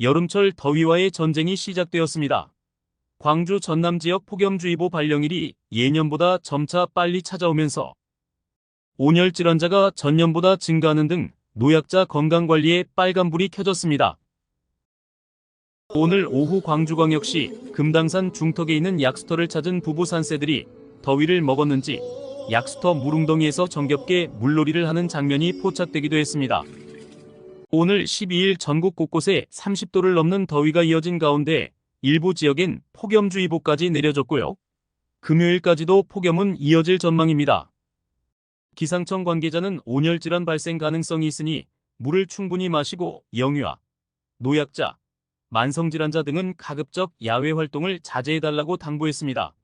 여름철 더위와의 전쟁이 시작되었습니다. 광주 전남 지역 폭염주의보 발령일이 예년보다 점차 빨리 찾아오면서 온열 질환자가 전년보다 증가하는 등 노약자 건강관리에 빨간불이 켜졌습니다. 오늘 오후 광주광역시 금당산 중턱에 있는 약수터를 찾은 부부 산새들이 더위를 먹었는지 약수터 물웅덩이에서 정겹게 물놀이를 하는 장면이 포착되기도 했습니다. 오늘 12일 전국 곳곳에 30도를 넘는 더위가 이어진 가운데 일부 지역엔 폭염주의보까지 내려졌고요. 금요일까지도 폭염은 이어질 전망입니다. 기상청 관계자는 온열질환 발생 가능성이 있으니 물을 충분히 마시고 영유아, 노약자, 만성질환자 등은 가급적 야외 활동을 자제해달라고 당부했습니다.